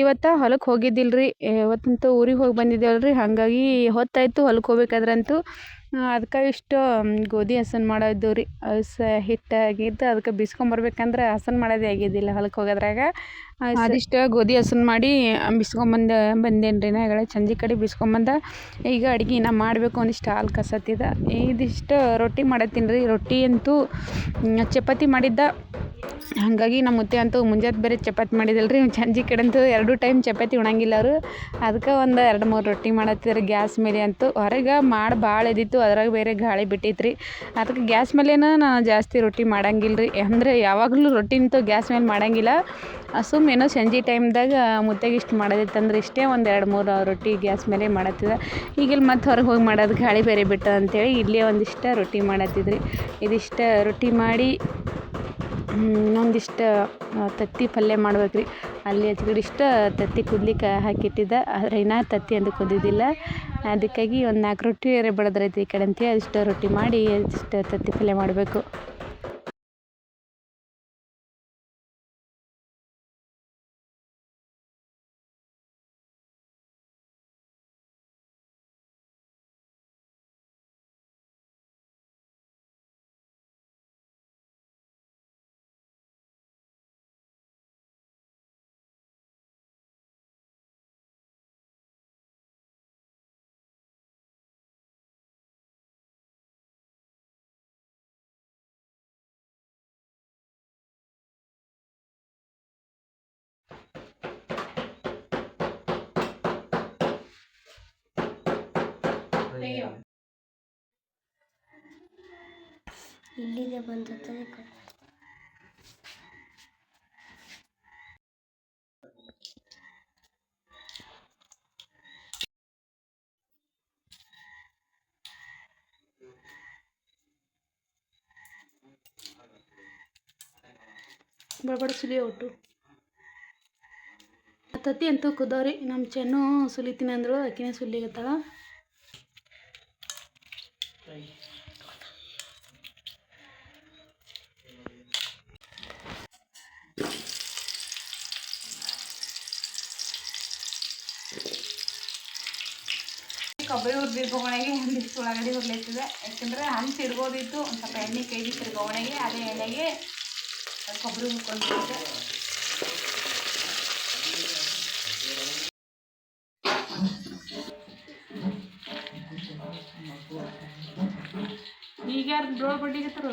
ಇವತ್ತು ಹೊಲಕ್ಕೆ ಹೋಗಿದ್ದಿಲ್ರಿ ಇವತ್ತಂತೂ ಊರಿಗೆ ಹೋಗಿ ಬಂದಿದ್ದೇವಲ್ರಿ ಹಾಗಾಗಿ ಹೊತ್ತಾಯಿತು ಹೊಲಕ್ಕೆ ಹೋಗ್ಬೇಕಾದ್ರಂತೂ. ಅದಕ್ಕೆ ಇಷ್ಟು ಗೋಧಿ ಹಸನ್ ಮಾಡೋದು ರೀ. ಸ ಹಿಟ್ಟಾಗಿದ್ದು ಅದಕ್ಕೆ ಬಿಸ್ಕೊಂಬರ್ಬೇಕಂದ್ರೆ ಹಸನ್ ಮಾಡೋದೇ ಆಗಿದ್ದಿಲ್ಲ ಹೊಲಕ್ಕೆ ಹೋಗೋದ್ರಾಗ. ಅದಿಷ್ಟು ಗೋಧಿ ಹಸನ್ ಮಾಡಿ ಬಿಸ್ಕೊಂಬಂದ ಬಂದೇನು ರೀ ನಾ ಚಂದಿ ಕಡೆ ಬಿಸ್ಕೊಂಬಂದ ಈಗ ಅಡುಗೆ ನಾ ಮಾಡಬೇಕು ಒಂದಿಷ್ಟು ಹಾಲು ಕಸತ್ತಿದ ಇದಿಷ್ಟು ರೊಟ್ಟಿ ಮಾಡತ್ತೀನಿ ರೀ. ರೊಟ್ಟಿ ಅಂತೂ ಚಪಾತಿ ಮಾಡಿದ್ದ. ಹಾಗಾಗಿ ನಮ್ಮ ಮುತ್ತೆ ಅಂತೂ ಮುಂಜಾನೆ ಬೇರೆ ಚಪಾತಿ ಮಾಡಿದಲ್ಲ ರೀ. ಸಂಜೆ ಕಡೆ ಅಂತೂ ಎರಡು ಟೈಮ್ ಚಪಾತಿ ಉಣಂಗಿಲ್ಲ ಅವರು. ಅದಕ್ಕೆ ಒಂದು ಎರಡು ಮೂರು ರೊಟ್ಟಿ ಮಾಡತ್ತಿದ್ರು ಗ್ಯಾಸ್ ಮೇಲೆ ಅಂತೂ. ಹೊರಗೆ ಮಾಡಿ ಭಾಳ ಇದ್ದಿತ್ತು ಅದ್ರಾಗ ಬೇರೆ ಗಾಳಿ ಬಿಟ್ಟಿತ್ತು ರೀ ಅದಕ್ಕೆ ಗ್ಯಾಸ್ ಮೇಲೇನ ನಾನು ಜಾಸ್ತಿ ರೊಟ್ಟಿ ಮಾಡಂಗಿಲ್ಲ ರೀ ಅಂದರೆ ಯಾವಾಗಲೂ ರೊಟ್ಟಿ ಅಂತೂ ಗ್ಯಾಸ್ ಮೇಲೆ ಮಾಡಂಗಿಲ್ಲ. ಸುಮ್ಮ ಏನೋ ಸಂಜೆ ಟೈಮ್ದಾಗ ಮುದ್ದೆಗೆ ಇಷ್ಟು ಮಾಡೋದಿತ್ತಂದ್ರೆ ಇಷ್ಟೇ ಒಂದು ಎರಡು ಮೂರು ರೊಟ್ಟಿ ಗ್ಯಾಸ್ ಮೇಲೆ ಮಾಡತ್ತಿದ. ಈಗ ಇಲ್ಲಿ ಮತ್ತೆ ಹೊರಗೆ ಹೋಗಿ ಮಾಡೋದು ಗಾಳಿ ಬೇರೆ ಬಿಟ್ಟದ ಅಂತೇಳಿ ಇಲ್ಲೇ ಒಂದಿಷ್ಟು ರೊಟ್ಟಿ ಮಾಡತ್ತಿದ್ರಿ. ಇದಿಷ್ಟು ರೊಟ್ಟಿ ಮಾಡಿ ಇನ್ನೊಂದಿಷ್ಟು ತತ್ತಿ ಪಲ್ಯ ಮಾಡ್ಬೇಕು ರೀ ಅಲ್ಲಿ ಆಚೆಕಡೆ ಇಷ್ಟು ತತ್ತಿ ಕುದ್ಲಿಕ್ಕೆ ಹಾಕಿಟ್ಟಿದ್ದ. ಆದರೆ ಇನ್ನೂ ತತ್ತಿ ಅಂತ ಕುದ್ದಿದ್ದಿಲ್ಲ. ಅದಕ್ಕಾಗಿ ಒಂದು ನಾಲ್ಕು ರೊಟ್ಟಿ ಬಡದ್ರೈತಿ ಈ ಕಡೆ ಅಂತೇಳಿ ಅದಿಷ್ಟು ರೊಟ್ಟಿ ಮಾಡಿ ಇಷ್ಟು ತತ್ತಿ ಪಲ್ಯ ಮಾಡಬೇಕು. ಇಲ್ಲಿಗೆ ಬಂದ ಬಡಬಡ ಸುಲಿ ಒಟ್ಟು. ತತ್ತಿ ಅಂತೂ ಕುದವ್ರಿ ನಮ್ಮ ಚೆನ್ನು ಸುಲಿತೀನಿ ಅಂದಳು ಅಕ್ಕಿನೇ ಸುಲಿಗತ್ತಾಳ. ಕೊಬ್ಬರಿ ಹುರಿದಿದ್ದು ಒಣಗಿ ಒಂದಿಷ್ಟು ಉಳ್ಳಾಗಡ್ಡಿ ಹುರ್ಲೈತಿದೆ ಯಾಕಂದ್ರೆ ಹಂಚು ಇಡ್ಬೋದಿತ್ತು ಒಂದು ಸ್ವಲ್ಪ ಎಣ್ಣೆ ಕೈ ಬಿಟ್ಟಿರ್ಬೇಕು ಒಣಗಿ, ಅದೇ ಎಣ್ಣೆಗೆ ಕೊಬ್ಬರಿ ಹುರ್ಕೊಂಡಿದ್ದೆ ಈಗ ಯಾರು ಡ್ರೋಲ್ ಬಡ್ಡಿಗತ್ತರು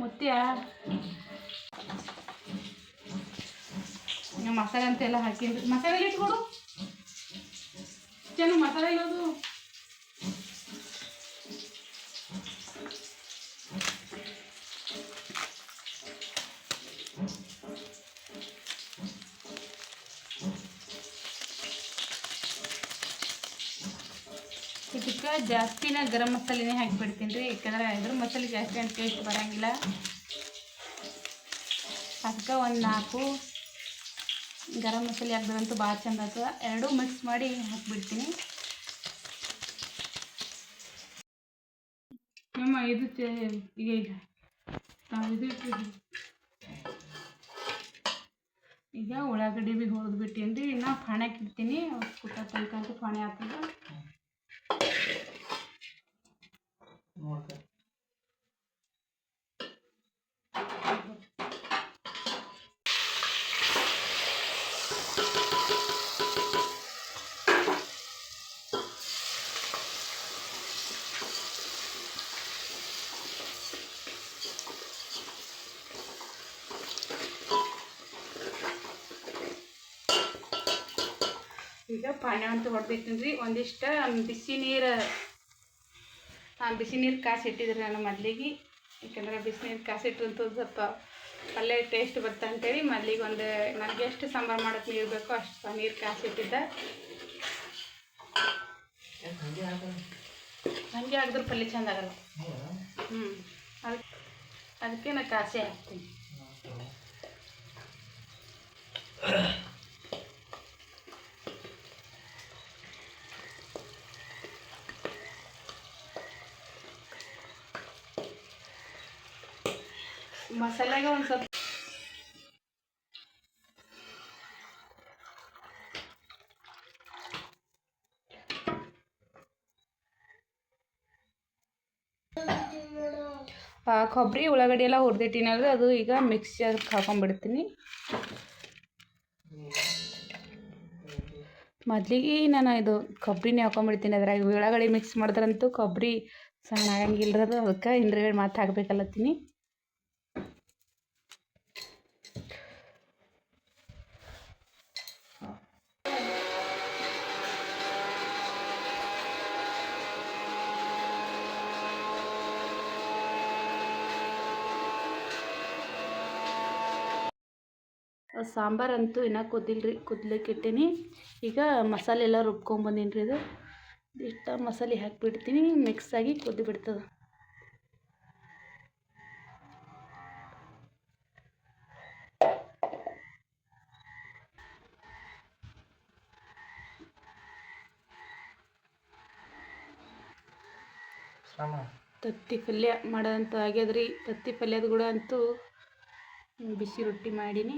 ಮುತ್ಯ ಮಸಾಲೆ ಅಂತೆಲ್ಲ ಹಾಕಿದ್ರು ಮಸಾಲೆ ಇಟ್ಕೊಡು? ಅಷ್ಟೇನು ಮಸಾಲೆ ಇರೋದು ಇದಕ್ಕೆ ಜಾಸ್ತಿನ ಗರಂ ಮಸಾಲೆನೇ ಹಾಕಿಬಿಡ್ತೀನಿ ರೀ ಯಾಕಂದ್ರೆ ಇದ್ರ ಮಸಾಲೆ ಜಾಸ್ತಿ ಅಂತ ಟೇಸ್ಟ್ ಬರಂಗಿಲ್ಲ ಅದಕ್ಕೆ ಒಂದು ನಾಲ್ಕು ಗರಂ ಮಸಾಲೆ ಹಾಕ್ದಂತೂ ಭಾಳ ಚಂದ ಆಗ್ತದೆ ಎರಡೂ ಮಿಕ್ಸ್ ಮಾಡಿ ಹಾಕ್ಬಿಡ್ತೀನಿ. ನಮ್ಮ ಇದು ಈಗ ಈಗ. ಇದು. ಈಗ ಉಳ್ಳಾಗಡ್ಡಿ ಭೀ ಹೊಡೆದು ಬಿಟ್ಟೀನಿ ರೀ ಇನ್ನೂ ಪಾಣ್ಯಾಕ ಇಡ್ತೀನಿ. ಕುಟ್ಟ ತನಕ ಅಂತೂ ಫಾಣೆ ಆಗ್ತದೆ ಈಗ ಪಾಣ್ಯ ಅಂತ ರೀ ಒಂದಿಷ್ಟು ಬಿಸಿ ನೀರು ಬಿಸಿ ನೀರು ಕಾಸಿ ಇಟ್ಟಿದ್ರಿ ನಾನು ಮೊದಲಿಗೆ. ಯಾಕಂದ್ರೆ ಬಿಸಿ ನೀರು ಕಾಸಿಟ್ಟಂತೂ ಸ್ವಲ್ಪ ಪಲ್ಯ ಟೇಸ್ಟ್ ಬರ್ತಾ ಅಂತೇಳಿ ಮೊದಲಿಗೆ ಒಂದು ನನಗೆ ಎಷ್ಟು ಸಾಂಬಾರು ಮಾಡೋಕ್ಕೆ ನೀರು ಬೇಕೋ ಅಷ್ಟು ನೀರು ಕಾಸಿಟ್ಟಿದ್ದೆ. ನನಗೆ ಆಗದ್ರ ಪಲ್ಯ ಚಂದ ಆಗಲ್ಲ. ಹ್ಞೂ ಅದಕ್ಕೆ ಅದಕ್ಕೆ ನಾನು ಕಾಸೆ ಹಾಕ್ತೀನಿ. ಮಸಾಲೆಗೆ ಒಂದು ಸ್ವಲ್ಪ ಕೊಬ್ಬರಿ ಉಳ್ಳಾಗಡ್ಡಿ ಎಲ್ಲ ಹುರಿದಿಟ್ಟಿನಲ್ರಿ ಅದು ಈಗ ಮಿಕ್ಸರ್ ಹಾಕೊಂಡ್ಬಿಡ್ತೀನಿ. ಮೊದಲಿಗೆ ನಾನು ಇದು ಕೊಬ್ಬರಿನೇ ಹಾಕೊಂಡ್ಬಿಡ್ತೀನಿ. ಅದ್ರಾಗ ಉಳ್ಳಾಗಡ್ಡಿ ಮಿಕ್ಸ್ ಮಾಡಿದ್ರಂತೂ ಕೊಬ್ಬರಿ ಸಣ್ಣ ಆಗಂಗಿಲ್ಲ ಅದು ಅದಕ್ಕೆ ಹಿಂದ್ರಗಡೆ ಮತ್ತೆ ಹಾಕ್ಬೇಕಲ್ಲತ್ತೀನಿ. ಸಾಂಬಾರಂತೂ ಇನ್ನೂ ರೀ ಕುದ್ಲಿಕ್ಕೆ ಇಟ್ಟೀನಿ. ಈಗ ಮಸಾಲೆ ಎಲ್ಲ ರುಬ್ಕೊಂಬಂದೀನಿ ರೀ ಇದು. ಇಷ್ಟ ಮಸಾಲೆ ಹಾಕಿಬಿಡ್ತೀನಿ ಮಿಕ್ಸ್ ಆಗಿ ಕುದ್ದು ಬಿಡ್ತದೆ ತತ್ತಿ ಪಲ್ಯ ಮಾಡೋದಂತ ಆಗ್ಯದ್ರಿ. ತತ್ತಿ ಪಲ್ಯದ ಕೂಡ ಅಂತೂ ಬಿಸಿ ರೊಟ್ಟಿ ಮಾಡೀನಿ.